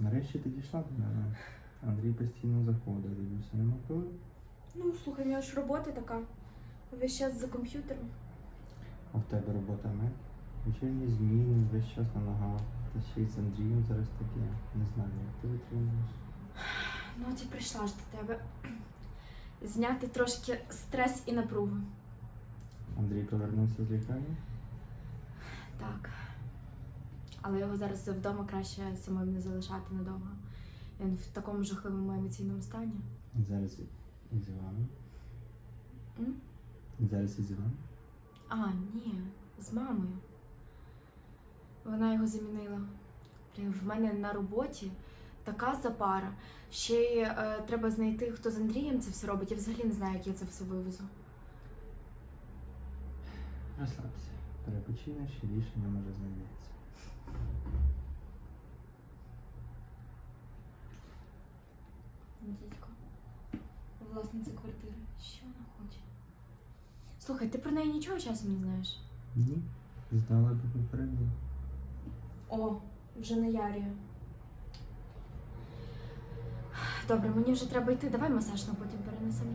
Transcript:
Нарешті ти дійшла до мене. Андрій постійно заходить, дивився, нема коли. Ну, слухай, у нього ж робота така. Весь час за комп'ютером. А в тебе робота не? Вечірні зміни, весь час на ногах. Та ще й з Андрієм зараз таке. Не знаю, як ти витримуєш. Ну, от і прийшла ж до тебе. Зняти трошки стрес і напругу. Андрій повернувся з лікарні? Так. Але його зараз вдома краще самим не залишати надовго. Він в такому жахливому емоційному стані. Зараз із Іваном. М? Зараз із Іваном. А, ні, з мамою. Вона його замінила. Блін, в мене на роботі така запара. Ще й е, треба знайти, хто з Андрієм це все робить. Я взагалі не знаю, як я це все вивезу. Розслабся. Перепочинеш і рішення може знайдеться. Дідько. Власниця квартири. Що вона хоче? Слухай, ти про неї нічого часом не знаєш? Ні. Знала би попередньо. О, вже не Ярія. Добре, мені вже треба йти. Давай масаж на потім перенесемо?